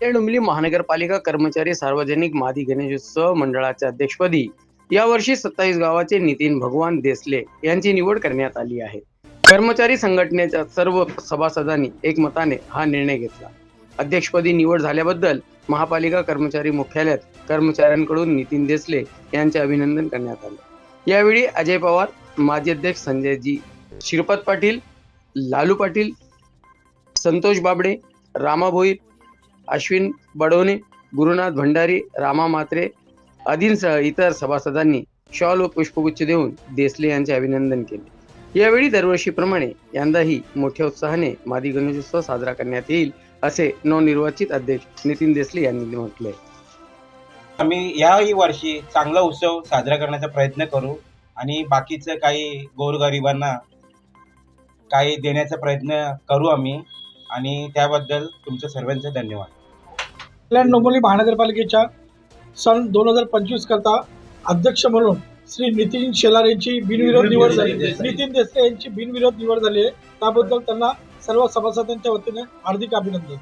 डोंबिवली महानगरपालिका कर्मचारी सार्वजनिक मादी गणेशोत्सव मंडळाच्या अध्यक्षपदी यावर्षी सत्तावीस गावाचे नितीन भगवान देसले यांची निवड करण्यात आली आहे. कर्मचारी संघटनेच्या सर्व सभासदांनी एकमताने हा निर्णय घेतला. अध्यक्षपदी निवड झाल्याबद्दल महापालिका कर्मचारी मुख्यालयात कर्मचाऱ्यांकडून नितीन देसले यांचे अभिनंदन करण्यात आले. यावेळी अजय पवार माजी अध्यक्ष संजयजी श्रीपद पाटील लालू पाटील संतोष बाबडे रामा भोईर अश्विन बडवणे गुरुनाथ भंडारी रामा मात्रे आदींसह इतर सभासदांनी शॉल व पुष्पगुच्छ देऊन देसले यांचे अभिनंदन केले. यावेळी दरवर्षीप्रमाणे यंदाही मोठ्या उत्साहाने मादी गणेशोत्सव साजरा करण्यात येईल असे नवनिर्वाचित अध्यक्ष नितीन देसले यांनी म्हटले आम्ही याही वर्षी चांगला उत्सव साजरा करण्याचा प्रयत्न करू आणि बाकीचं काही गोरगरिबांना काही देण्याचा प्रयत्न करू आम्ही. आणि त्याबद्दल तुमचं सर्वांचं धन्यवाद. कल्याण डोंबिवली महानगरपालिकेच्या सन दोन हजार पंचवीस करता अध्यक्ष म्हणून श्री नितीन शेलार यांची बिनविरोध निवड झाली. नितीन देसले यांची बिनविरोध निवड झाली आहे. त्याबद्दल त्यांना सर्व सभासदांच्या वतीने हार्दिक अभिनंदन.